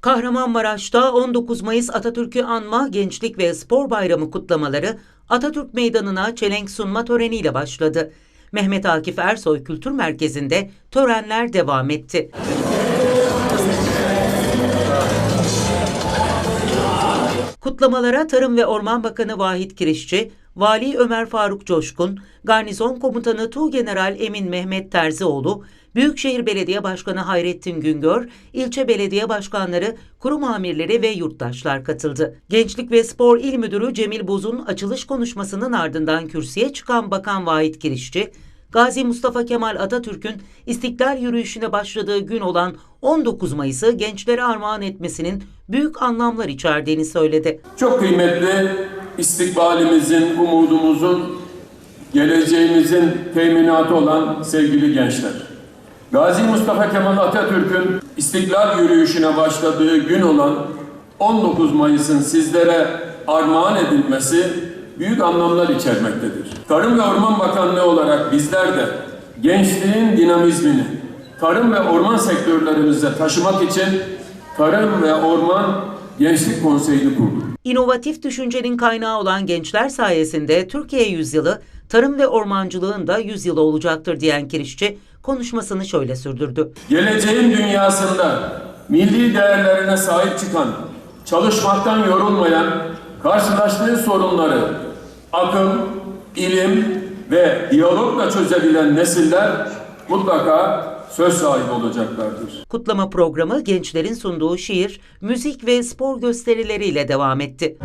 Kahramanmaraş'ta 19 Mayıs Atatürk'ü anma Gençlik ve Spor Bayramı kutlamaları Atatürk Meydanı'na çelenk sunma töreniyle başladı. Mehmet Akif Ersoy Kültür Merkezi'nde törenler devam etti. Kutlamalara Tarım ve Orman Bakanı Vahit Kirişçi, Vali Ömer Faruk Coşkun, Garnizon Komutanı Tuğgeneral Emin Mehmet Terzioğlu, Büyükşehir Belediye Başkanı Hayrettin Güngör, ilçe belediye başkanları, kurum amirleri ve yurttaşlar katıldı. Gençlik ve Spor İl Müdürü Cemil Boz'un açılış konuşmasının ardından kürsüye çıkan Bakan Vahit Kirişçi, Gazi Mustafa Kemal Atatürk'ün İstiklal yürüyüşüne başladığı gün olan 19 Mayıs'ı gençlere armağan etmesinin büyük anlamlar içerdiğini söyledi. Çok kıymetli istikbalimizin, umudumuzun, geleceğimizin teminatı olan sevgili gençler. Gazi Mustafa Kemal Atatürk'ün İstiklal yürüyüşüne başladığı gün olan 19 Mayıs'ın sizlere armağan edilmesi büyük anlamlar içermektedir. Tarım ve Orman Bakanlığı olarak bizler de gençliğin dinamizmini tarım ve orman sektörlerimize taşımak için Tarım ve Orman Gençlik Konseyi'ni kurduk. İnovatif düşüncenin kaynağı olan gençler sayesinde Türkiye yüzyılı, tarım ve ormancılığın da yüzyılı olacaktır diyen Kirişçi konuşmasını şöyle sürdürdü. Geleceğin dünyasında milli değerlerine sahip çıkan, çalışmaktan yorulmayan, karşılaştığı sorunları akıl, ilim ve diyalogla çözebilen nesiller mutlaka söz sahibi olacaklardır. Kutlama programı gençlerin sunduğu şiir, müzik ve spor gösterileriyle devam etti.